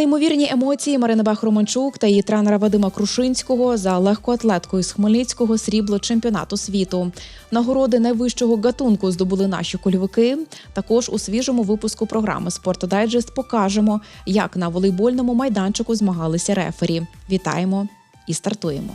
Неймовірні емоції Марини Бах-Романчук та її тренера Вадима Крушинського за легкоатлеткою з Хмельницького срібло чемпіонату світу. Нагороди найвищого гатунку здобули наші кольовики. Також у свіжому випуску програми «Спортодайджест» покажемо, як на волейбольному майданчику змагалися рефері. Вітаємо і стартуємо.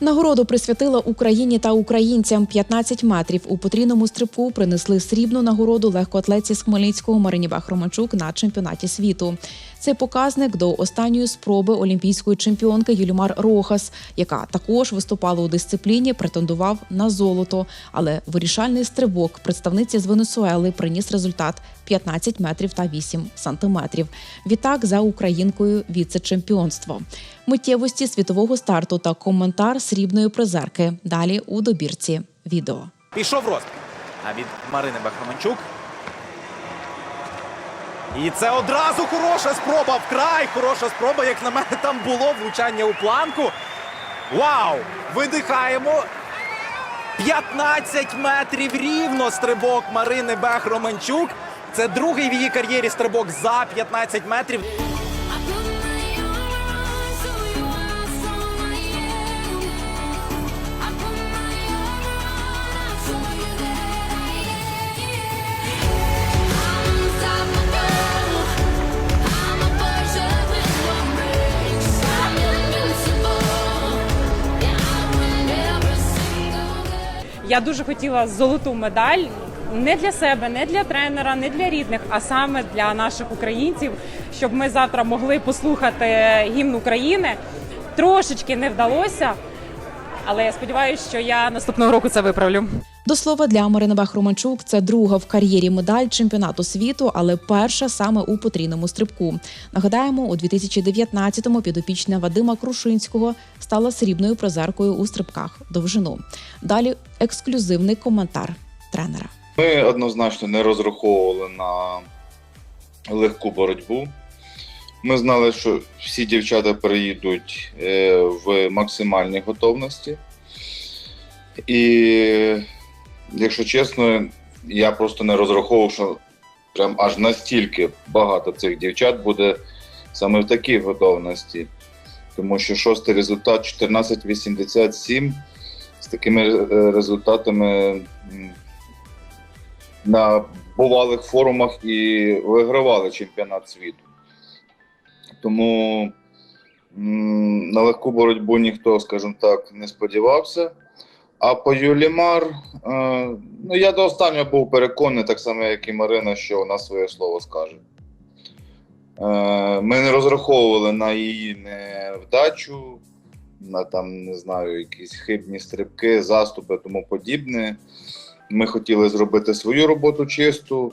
Нагороду присвятила Україні та українцям 15 метрів. У потрійному стрибку принесли срібну нагороду легкоатлетці з Хмельницького Марині Бах-Романчук на чемпіонаті світу. Це показник до останньої спроби олімпійської чемпіонки Юлімар Рохас, яка також виступала у дисципліні, претендував на золото. Але вирішальний стрибок представниці з Венесуели приніс результат 15 метрів та 8 сантиметрів. Відтак за українкою віце-чемпіонство. Миттєвості світового старту та коментар срібної призерки. Далі у добірці відео. Пішов розпит. А від Марини Бахроманчук. І це одразу хороша спроба. Вкрай хороша спроба. Як на мене, там було влучання у планку. Вау! Видихаємо. 15 метрів рівно стрибок Марини Бех-Романчук. Це другий в її кар'єрі стрибок за 15 метрів. Я дуже хотіла золоту медаль не для себе, не для тренера, не для рідних, а саме для наших українців, щоб ми завтра могли послухати гімн України. Трошечки не вдалося, але я сподіваюся, що я наступного року це виправлю. До слова, для Марини Бах-Романчук це друга в кар'єрі медаль чемпіонату світу, але перша саме у потрійному стрибку. Нагадаємо, у 2019-му підопічна Вадима Крушинського стала срібною призеркою у стрибках довжину. Далі ексклюзивний коментар тренера. Ми однозначно не розраховували на легку боротьбу. Ми знали, що всі дівчата приїдуть е, в максимальній готовності. І, якщо чесно, я просто не розраховував, що прям аж настільки багато цих дівчат буде саме в такій готовності. Тому що шостий результат 14.87 з такими е, результатами на бувалих форумах і вигравали чемпіонат світу. Тому на легку боротьбу ніхто, скажімо так, не сподівався. А по Юлімар, е, ну я до останнього був переконаний, так само, як і Марина, що вона своє слово скаже. Е, ми не розраховували на її невдачу, на там, не знаю, якісь хибні стрибки, заступи, тому подібне. Ми хотіли зробити свою роботу чисту.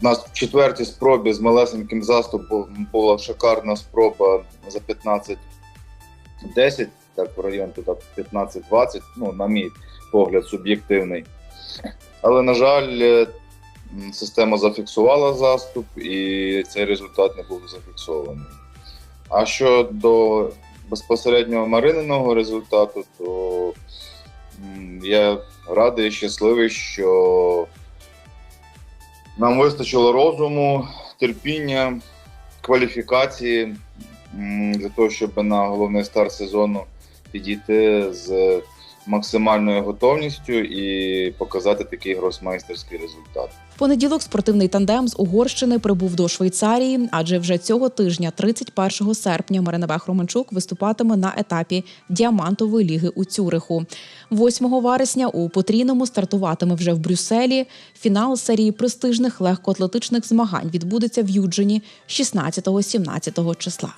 У нас в четвертій спробі з малесеньким заступом була шикарна спроба за 15-10, так в район 15-20, ну, на мій погляд, суб'єктивний. Але, на жаль, е, система зафіксувала заступ, і цей результат не був зафіксований. А щодо безпосереднього Марининого результату, то я радий і щасливий, що нам вистачило розуму, терпіння, кваліфікації для того, щоб на головний старт сезону підійти з максимальною готовністю і показати такий гросмейстерський результат. Понеділок спортивний тандем з Угорщини прибув до Швейцарії, адже вже цього тижня, 31 серпня, Марина Бах-Романчук виступатиме на етапі діамантової ліги у Цюриху. 8 вересня у потрійному стартуватиме вже в Брюсселі. Фінал серії престижних легкоатлетичних змагань відбудеться в Юджині 16-17 числа.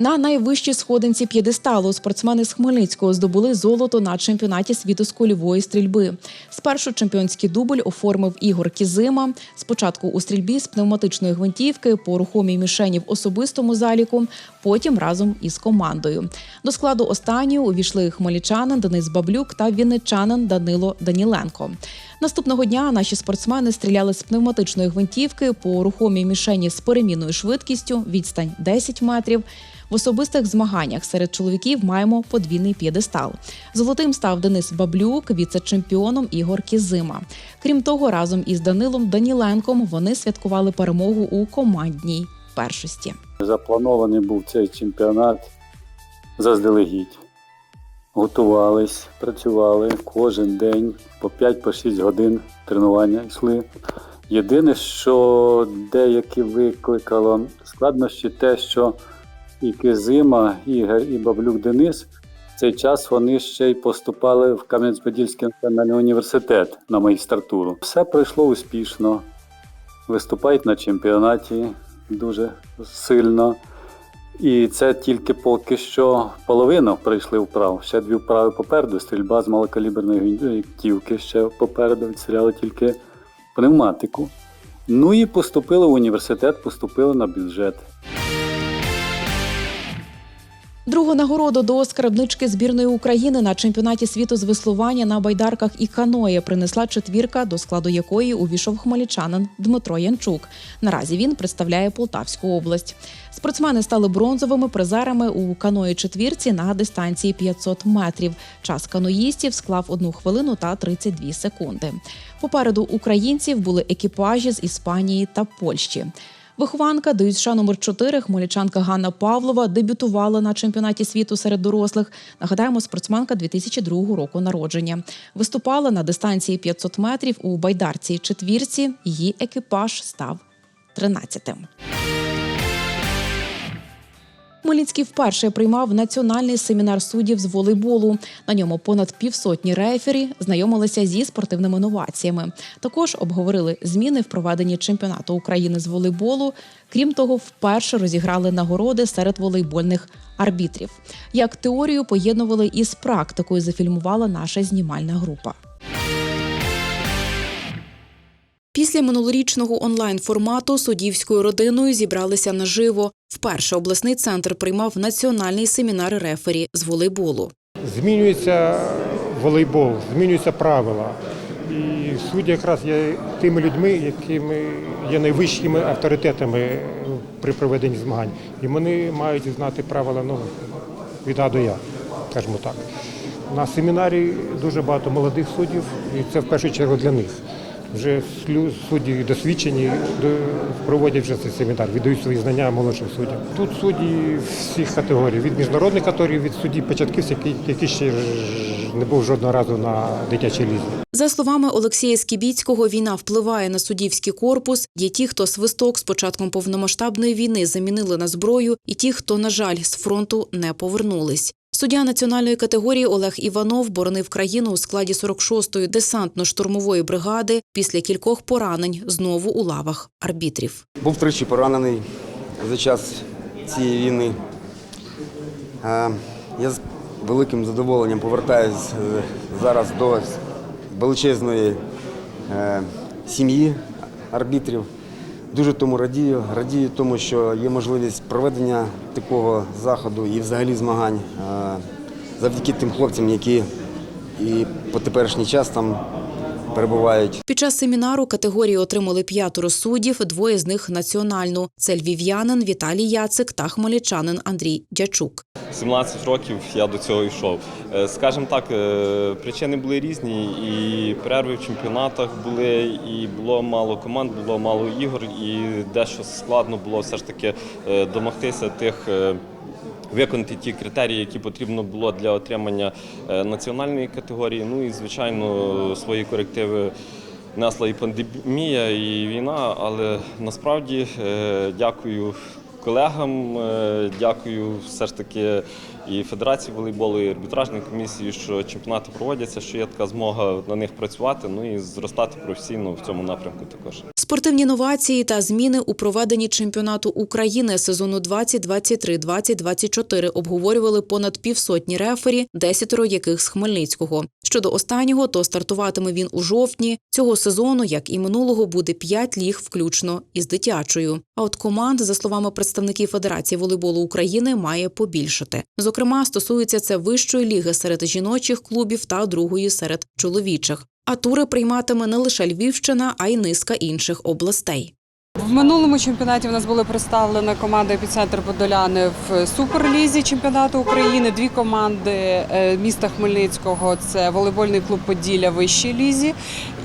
На найвищій сходинці п'єдесталу спортсмени з Хмельницького здобули золото на чемпіонаті світу з кульової стрільби. Спершу чемпіонський дубль оформив Ігор Кізима. Спочатку у стрільбі з пневматичної гвинтівки по рухомій мішені в особистому заліку, потім разом із командою. До складу останньої увійшли хмельничанин Денис Баблюк та вінничанин Данило Даніленко. Наступного дня наші спортсмени стріляли з пневматичної гвинтівки по рухомій мішені з перемінною швидкістю, відстань 10 метрів. В особистих змаганнях серед чоловіків маємо подвійний п'єдестал. Золотим став Денис Баблюк, віце-чемпіоном Ігор Кізима. Крім того, разом із Данилом Даніленком вони святкували перемогу у командній першості. Запланований був цей чемпіонат заздалегідь. Готувались, працювали кожен день по 5-6 годин тренування йшли. Єдине, що деякі викликало складнощі, те, що і Кизима, Ігор, і Баблюк Денис в цей час вони ще й поступали в Кам'янець-Подільський національний університет на магістратуру. Все пройшло успішно. Виступають на чемпіонаті дуже сильно. І це тільки поки що половина пройшли вправ. Ще дві вправи попереду. Стрільба з малокаліберної гвинтівки ще попереду відстріляли тільки пневматику. Ну і поступили в університет, поступили на бюджет. Другу нагороду до скарбнички збірної України на чемпіонаті світу з веслування на байдарках і каної принесла четвірка, до складу якої увійшов хмельничанин Дмитро Янчук. Наразі він представляє Полтавську область. Спортсмени стали бронзовими призерами у каної четвірці на дистанції 500 метрів. Час каноїстів склав 1 хвилину та 32 секунди. Попереду українців були екіпажі з Іспанії та Польщі. Вихованка ДЮСШ номер 4 хмельничанка Ганна Павлова дебютувала на чемпіонаті світу серед дорослих. Нагадаємо, спортсменка 2002 року народження. Виступала на дистанції 500 метрів у байдарці четвірці. Її екіпаж став 13-тим. Хмельницький вперше приймав національний семінар суддів з волейболу. На ньому понад півсотні рефері знайомилися зі спортивними новаціями. Також обговорили зміни в проведенні чемпіонату України з волейболу. Крім того, вперше розіграли нагороди серед волейбольних арбітрів. Як теорію поєднували із практикою, зафільмувала наша знімальна група. Після минулорічного онлайн-формату суддівською родиною зібралися наживо. Вперше обласний центр приймав національний семінар рефері з волейболу. Змінюється волейбол, змінюються правила. І судді якраз є тими людьми, якими є найвищими авторитетами при проведенні змагань. І вони мають знати правила ну, від А до Я, скажімо так. На семінарі дуже багато молодих суддів, і це в першу чергу для них. Вже судді досвідчені до- проводять вже цей семінар, віддають свої знання молодшим суддям. Тут судді всіх категорій, від міжнародних категорій, від судді початківців, які ще не був жодного разу на дитячій лізі. За словами Олексія Скібіцького, війна впливає на суддівський корпус. Є ті, хто свисток з початком повномасштабної війни замінили на зброю, і ті, хто, на жаль, з фронту не повернулись. Суддя національної категорії Олег Іванов боронив країну у складі 46-ї десантно-штурмової бригади після кількох поранень знову у лавах арбітрів. Був тричі поранений за час цієї війни. Е, Я з великим задоволенням повертаюсь е, зараз до величезної е, сім'ї арбітрів. Дуже тому радію. Радію тому, що є можливість проведення такого заходу і взагалі змагань е, завдяки тим хлопцям, які і по теперішній час там перебувають. Під час семінару категорії отримали п'ятеро суддів, двоє з них національну. Це львів'янин Віталій Яцик та хмельничанин Андрій Дячук. 17 років я до цього йшов. Е, Скажімо так, е, причини були різні, і перерви в чемпіонатах були, і було мало команд, було мало ігор, і дещо складно було все ж таки е, домогтися тих. Виконати ті критерії, які потрібно було для отримання е, національної категорії. Ну і звичайно свої корективи несла і пандемія, і війна. Але насправді е, дякую колегам, е, дякую все ж таки і Федерації волейболу, і арбітражній комісії, що чемпіонати проводяться, що є така змога на них працювати, ну і зростати професійно в цьому напрямку також. Спортивні новації та зміни у проведенні чемпіонату України сезону 2023-2024 обговорювали понад півсотні рефері, десятеро яких з Хмельницького. Щодо останнього, то стартуватиме він у жовтні. Цього сезону, як і минулого, буде п'ять ліг включно із дитячою. А от команд, за словами представників Федерації волейболу України, має побільшати. Зокрема, стосується це вищої ліги серед жіночих клубів та другої серед чоловічих. А тури прийматиме не лише Львівщина, а й низка інших областей. В минулому чемпіонаті у нас були представлена команда епіцентр Подоляни в суперлізі чемпіонату України. Дві команди е, міста Хмельницького це волейбольний клуб Поділля вищій лізі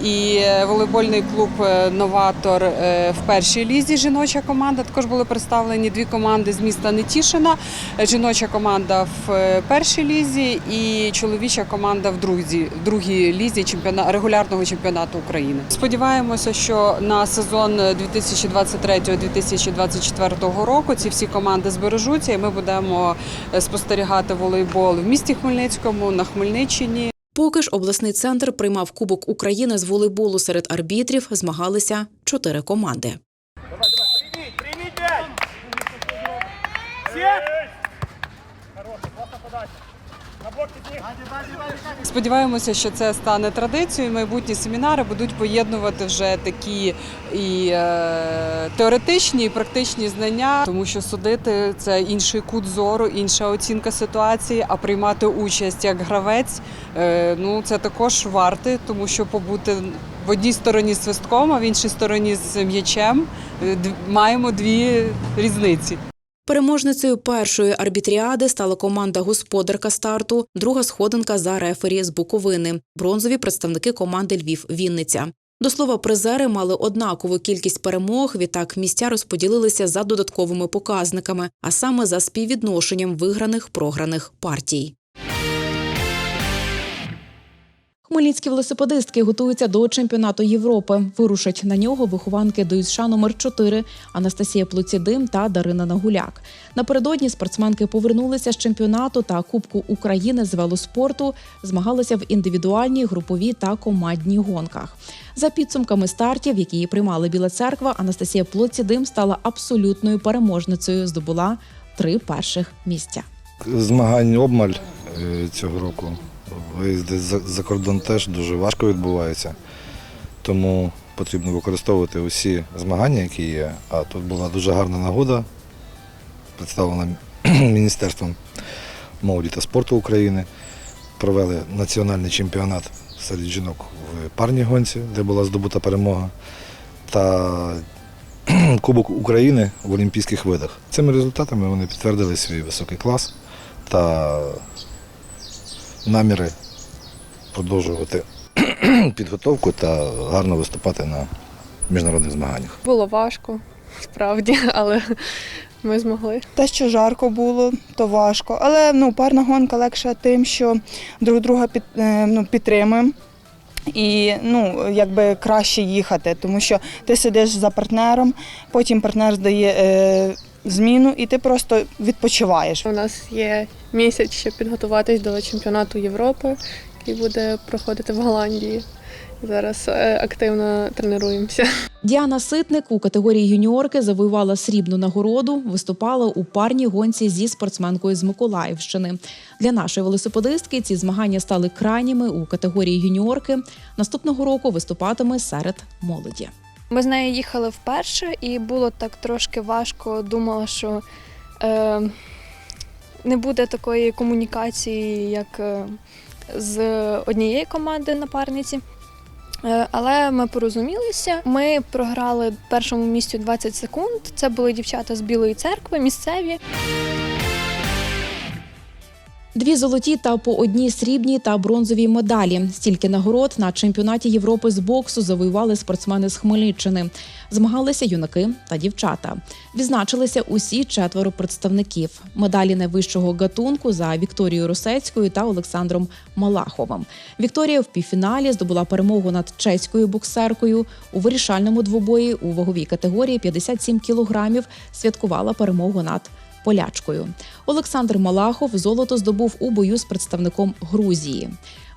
і е, волейбольний клуб е, Новатор е, в першій лізі. Жіноча команда. Також були представлені дві команди з міста Нетішина. Жіноча команда в першій лізі і чоловіча команда в другій, в другій лізі чемпіона, регулярного чемпіонату України. Сподіваємося, що на сезон 2023-2024 року ці всі команди збережуться, і ми будемо спостерігати волейбол в місті Хмельницькому, на Хмельниччині. Поки ж обласний центр приймав Кубок України з волейболу серед арбітрів, змагалися чотири команди. Сподіваємося, що це стане традицією. Майбутні семінари будуть поєднувати вже такі і е, теоретичні, і практичні знання, тому що судити це інший кут зору, інша оцінка ситуації. А приймати участь як гравець, е, ну це також варте, тому що побути в одній стороні з свистком, а в іншій стороні з м'ячем е, маємо дві різниці. Переможницею першої арбітріади стала команда господарка старту, друга сходинка за рефері з Буковини, бронзові представники команди Львів Вінниця. До слова, призери мали однакову кількість перемог. Відтак місця розподілилися за додатковими показниками, а саме за співвідношенням виграних програних партій. Хмельницькі велосипедистки готуються до чемпіонату Європи. Вирушать на нього вихованки до ІСША номер 4 Анастасія Плуцідим та Дарина Нагуляк. Напередодні спортсменки повернулися з чемпіонату та Кубку України з велоспорту, змагалися в індивідуальній, груповій та командній гонках. За підсумками стартів, які приймали Біла Церква, Анастасія Плуцідим стала абсолютною переможницею. Здобула три перших місця. Змагань обмаль е, цього року. Виїзди за за кордон теж дуже важко відбуваються, тому потрібно використовувати усі змагання, які є. А тут була дуже гарна нагода, представлена Міністерством молоді та спорту України. Провели національний чемпіонат серед жінок в парній гонці, де була здобута перемога, та Кубок України в олімпійських видах. Цими результатами вони підтвердили свій високий клас та наміри продовжувати підготовку та гарно виступати на міжнародних змаганнях. Було важко, справді, але ми змогли. Те, що жарко було, то важко. Але ну, парна гонка легша тим, що друг друга під, е, ну, підтримуємо. І ну, якби краще їхати, тому що ти сидиш за партнером, потім партнер здає е, зміну, і ти просто відпочиваєш. У нас є місяць, щоб підготуватись до чемпіонату Європи, який буде проходити в Голландії. Зараз е, активно тренуємося. Діана Ситник у категорії юніорки завоювала срібну нагороду, виступала у парній гонці зі спортсменкою з Миколаївщини. Для нашої велосипедистки ці змагання стали крайніми у категорії юніорки. Наступного року виступатиме серед молоді. Ми з нею їхали вперше, і було так трошки важко. Думала, що е, не буде такої комунікації, як е, з однієї команди напарниці. Е, Але ми порозумілися. Ми програли першому місцю 20 секунд. Це були дівчата з Білої церкви, місцеві. Дві золоті та по одній срібній та бронзовій медалі. Стільки нагород на чемпіонаті Європи з боксу завоювали спортсмени з Хмельниччини. Змагалися юнаки та дівчата. Відзначилися усі четверо представників. Медалі найвищого гатунку за Вікторією Росецькою та Олександром Малаховим. Вікторія в півфіналі здобула перемогу над чеською боксеркою. У вирішальному двобої у ваговій категорії 57 кілограмів святкувала перемогу над полячкою. Олександр Малахов золото здобув у бою з представником Грузії.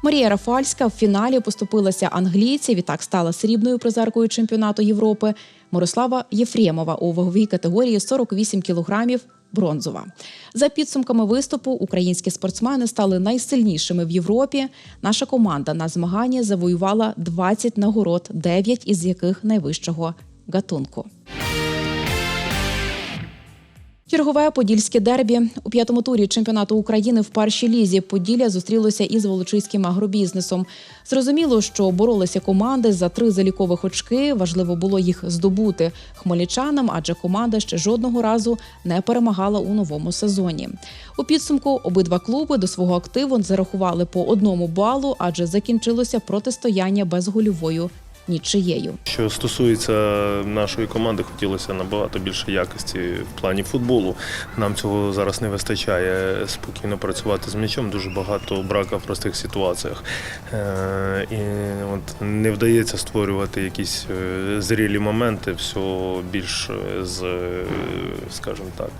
Марія Рафальська в фіналі поступилася англійці. Відтак стала срібною призеркою чемпіонату Європи. Мирослава Єфремова у ваговій категорії 48 кілограмів. Бронзова за підсумками виступу українські спортсмени стали найсильнішими в Європі. Наша команда на змаганні завоювала 20 нагород, 9 із яких найвищого гатунку. Чергове подільське дербі у п'ятому турі чемпіонату України в першій лізі Поділля зустрілося із волочиським агробізнесом. Зрозуміло, що боролися команди за три залікових очки. Важливо було їх здобути хмельничанам, адже команда ще жодного разу не перемагала у новому сезоні. У підсумку обидва клуби до свого активу зарахували по одному балу, адже закінчилося протистояння безгольовою нічиєю. Що стосується нашої команди, хотілося набагато більше якості в плані футболу. Нам цього зараз не вистачає. Спокійно працювати з м'ячом. Дуже багато брака в простих ситуаціях. Е, І от не вдається створювати якісь е, зрілі моменти, все більш е, з, скажімо так,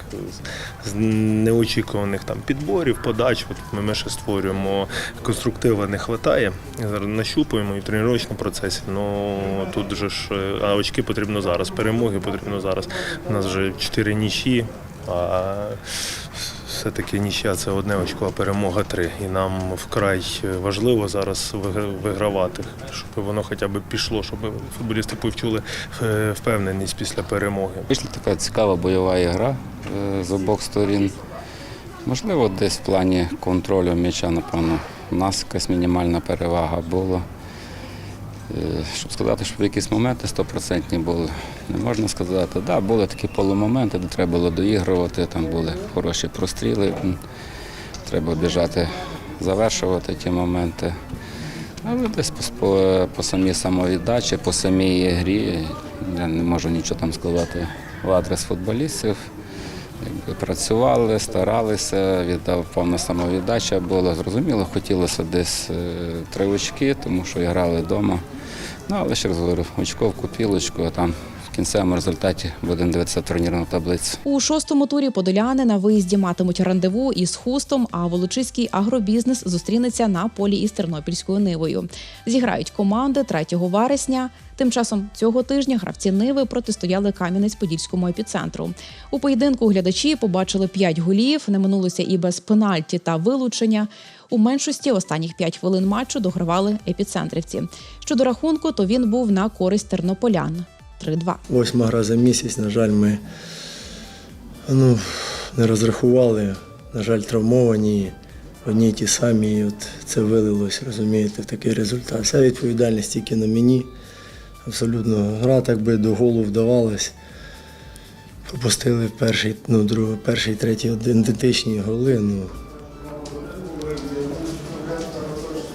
з- неочікуваних там підборів, подач. От ми, ще створюємо конструктива не вистачає. Зараз нащупуємо і в тренувальному процесі. Тут же ж е, а очки потрібно зараз. Перемоги потрібно зараз. У нас вже чотири нічі, а все-таки нічия це одне очко, а перемога три. І нам вкрай важливо зараз вигравати, щоб воно хоча б пішло, щоб футболісти повчули е, впевненість після перемоги. Вийшла така цікава бойова гра е, з обох сторін. Можливо, десь в плані контролю м'яча, напевно, у нас якась мінімальна перевага була. Е, Щоб сказати, що в якісь моменти стопроцентні були, не можна сказати. Так, да, були такі полумоменти, де треба було доігрувати, там були хороші простріли. Треба біжати, завершувати ті моменти. Але десь по, по, самій самовіддачі, по самій грі, я не можу нічого там сказати в адрес футболістів. Якби працювали, старалися, віддав повна самовіддача була. Зрозуміло, хотілося десь е, три очки, тому що грали вдома. Ну, але ще раз говорю, очко в купілочку, а там в кінцевому результаті будемо дивитися турнірну таблицю. У шостому турі подоляни на виїзді матимуть рандеву із хустом, а волочиський агробізнес зустрінеться на полі із тернопільською нивою. Зіграють команди 3 вересня. Тим часом цього тижня гравці Ниви протистояли Кам'янець-Подільському епіцентру. У поєдинку глядачі побачили 5 голів, не минулося і без пенальті та вилучення. У меншості останніх 5 хвилин матчу догравали епіцентрівці. Щодо рахунку, то він був на користь тернополян 3-2. Восьма гра за місяць, на жаль, ми ну, не розрахували. На жаль, травмовані, одні й ті самі. І от це вилилось, розумієте, в такий результат. Вся відповідальність тільки на мені. Абсолютно гра так би до голу вдавалась. Пропустили перший, ну, другий, перший, третій ідентичні голи. Ну.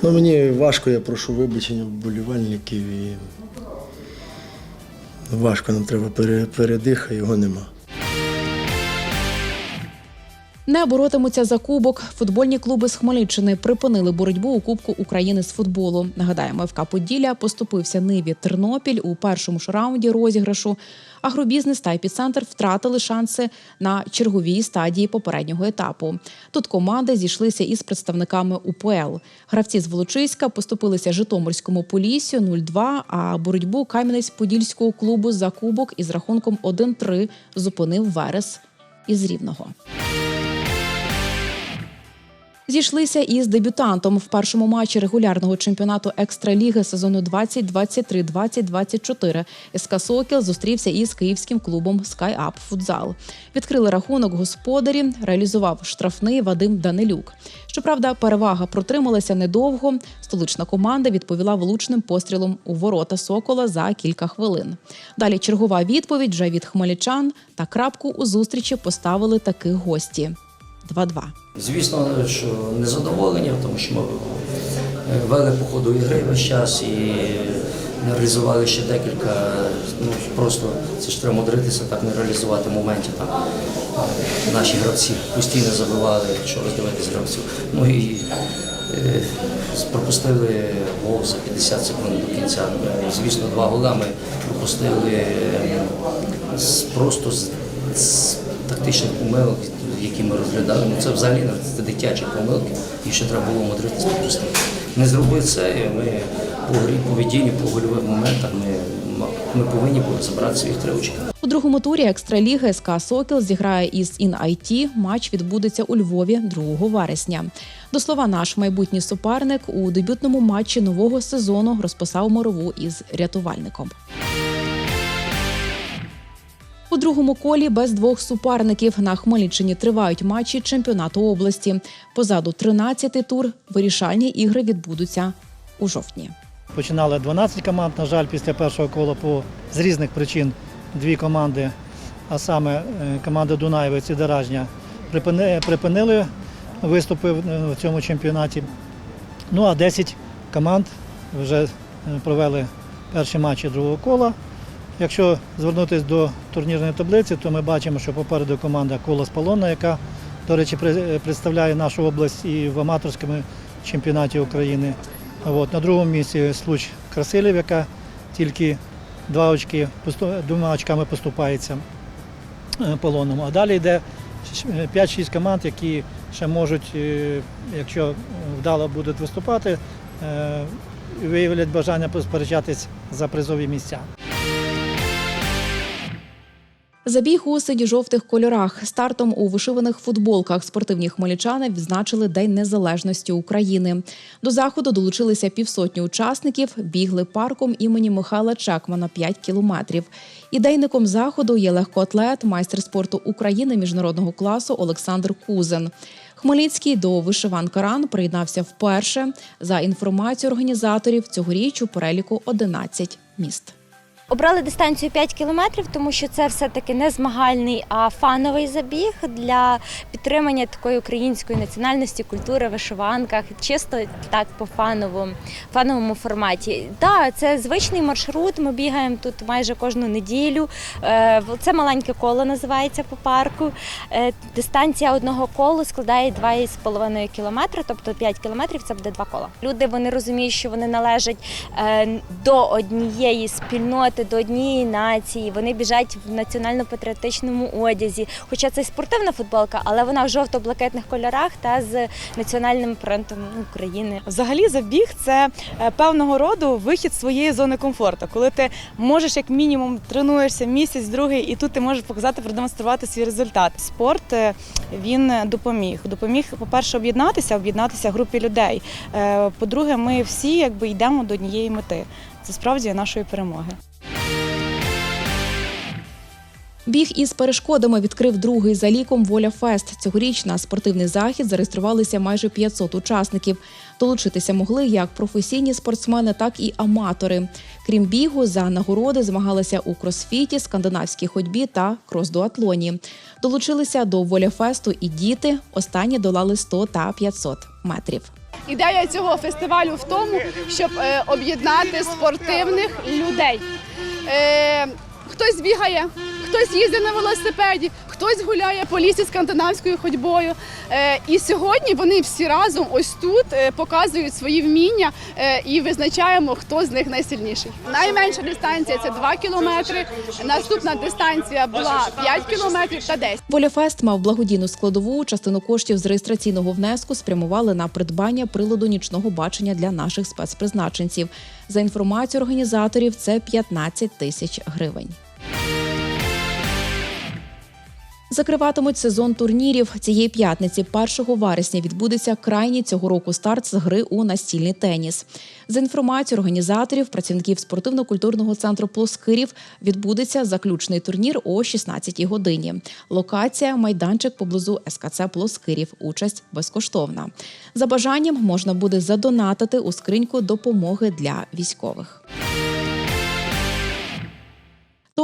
Ну, мені важко, я прошу вибачення вболівальників і важко нам треба пере- передиха, його нема. Не боротимуться за кубок. Футбольні клуби з Хмельниччини припинили боротьбу у Кубку України з футболу. Нагадаємо, ФК Поділля поступився Ниві Тернопіль у першому ж раунді розіграшу. Агробізнес та епіцентр втратили шанси на черговій стадії попереднього етапу. Тут команди зійшлися із представниками УПЛ. Гравці з Волочиська поступилися Житомирському Поліссю 0-2, а боротьбу Кам'янець-Подільського клубу за кубок із рахунком 1-3 зупинив Верес із Рівного. Зійшлися із дебютантом в першому матчі регулярного чемпіонату екстраліги сезону 2023-2024. СК Сокіл зустрівся із київським клубом SkyUp Футзал. Відкрили рахунок господарі, реалізував штрафний Вадим Данилюк. Щоправда, перевага протрималася недовго. Столична команда відповіла влучним пострілом у ворота Сокола за кілька хвилин. Далі чергова відповідь вже від хмельничан та крапку у зустрічі поставили таки гості. 2-2. Звісно, що незадоволення, тому що ми вели по ходу ігри весь час і не реалізували ще декілька. Ну просто це ж треба мудритися, так не реалізувати моментів. Там наші гравці постійно забивали, якщо роздивитись гравців. Ну і е, пропустили гол за 50 секунд до кінця. Звісно, два гола ми пропустили е, просто з тактичних помилок, які ми розглядали. Ну це взагалі це дитячі помилки, і ще треба було мудритися пропустити. Не зробили це, і ми по грі, поведінні, по гольових моментах ми, ми повинні були забрати своїх три очки. У другому турі екстраліги СК Сокіл зіграє із ІН-АЙТІ. Матч відбудеться у Львові 2 вересня. До слова, наш майбутній суперник у дебютному матчі нового сезону розписав морову із рятувальником. У другому колі без двох суперників на Хмельниччині тривають матчі чемпіонату області. Позаду 13-й тур. Вирішальні ігри відбудуться у жовтні. Починали 12 команд. На жаль, після першого кола по з різних причин дві команди, а саме е, команда Дунаєвець і припини- припинили виступи в в цьому чемпіонаті. Ну а 10 команд вже е, провели перші матчі другого кола. Якщо звернутися до турнірної таблиці, то ми бачимо, що попереду команда Колос Полонна, яка, до речі, представляє нашу область і в аматорському чемпіонаті України. От, на другому місці Случ Красилів, яка тільки два очки, двома очками поступається е, полонному. А далі йде 5-6 команд, які ще можуть, е, якщо вдало будуть виступати, е, виявлять бажання посперечатись за призові місця. Забіг у сині-жовтих кольорах. Стартом у вишиваних футболках спортивні хмельничани відзначили День Незалежності України. До заходу долучилися півсотні учасників, бігли парком імені Михайла Чекмана 5 кілометрів. Ідейником заходу є легкоатлет, майстер спорту України міжнародного класу Олександр Кузен. Хмельницький до вишиванка ран приєднався вперше. За інформацією організаторів, цьогоріч у переліку 11 міст. Обрали дистанцію 5 кілометрів, тому що це все-таки не змагальний, а фановий забіг для підтримання такої української національності, культури, вишиванках, чисто так по фановому, фановому форматі. Так, це звичний маршрут. Ми бігаємо тут майже кожну неділю. Е, Це маленьке коло називається по парку. Е, Дистанція одного колу складає 2,5 кілометри, тобто 5 кілометрів це буде два кола. Люди вони розуміють, що вони належать е, до однієї спільноти, до однієї нації. Вони біжать в національно-патріотичному одязі. Хоча це спортивна футболка, але вона в жовто-блакитних кольорах та з національним принтом України. Взагалі, забіг це е, певного роду вихід з своєї зони комфорту, коли ти можеш як мінімум тренуєшся місяць, другий, і тут ти можеш показати, продемонструвати свій результат. Спорт е, він допоміг. Допоміг, по-перше, об'єднатися, об'єднатися групі людей. Е, По-друге, ми всі якби йдемо до однієї мети. Це справді нашої перемоги. Біг із перешкодами відкрив другий за ліком Воля Фест. Цьогоріч на спортивний захід зареєструвалися майже 500 учасників. Долучитися могли як професійні спортсмени, так і аматори. Крім бігу, за нагороди змагалися у кросфіті, скандинавській ходьбі та крос-дуатлоні. Долучилися до Воля Фесту і діти. Останні долали 100 та 500 метрів. Ідея цього фестивалю в тому, щоб е, об'єднати спортивних людей. Е, хтось бігає, хтось їздить на велосипеді, хтось гуляє по лісі скандинавською ходьбою. Е, і сьогодні вони всі разом ось тут е, показують свої вміння е, і визначаємо, хто з них найсильніший. Найменша дистанція це 2 кілометри. Наступна дистанція була 5 кілометрів та 10. Воляфест мав благодійну складову. Частину коштів з реєстраційного внеску спрямували на придбання приладу нічного бачення для наших спецпризначенців. За інформацією організаторів, це 15 тисяч гривень. Закриватимуть сезон турнірів цієї п'ятниці. 1 вересня відбудеться крайній цього року старт з гри у настільний теніс. За інформацією організаторів, працівників спортивно-культурного центру Плоскирів відбудеться заключний турнір о 16-й годині. Локація майданчик поблизу СКЦ Плоскирів. Участь безкоштовна. За бажанням можна буде задонатити у скриньку допомоги для військових.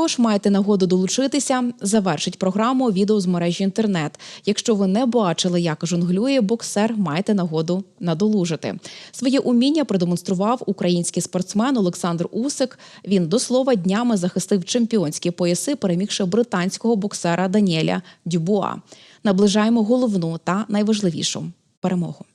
Тож маєте нагоду долучитися, завершить програму відео з мережі інтернет. Якщо ви не бачили, як жонглює боксер, маєте нагоду надолужити. Своє уміння продемонстрував український спортсмен Олександр Усик. Він до слова днями захистив чемпіонські пояси, перемігши британського боксера Даніеля Дюбуа. Наближаємо головну та найважливішу перемогу.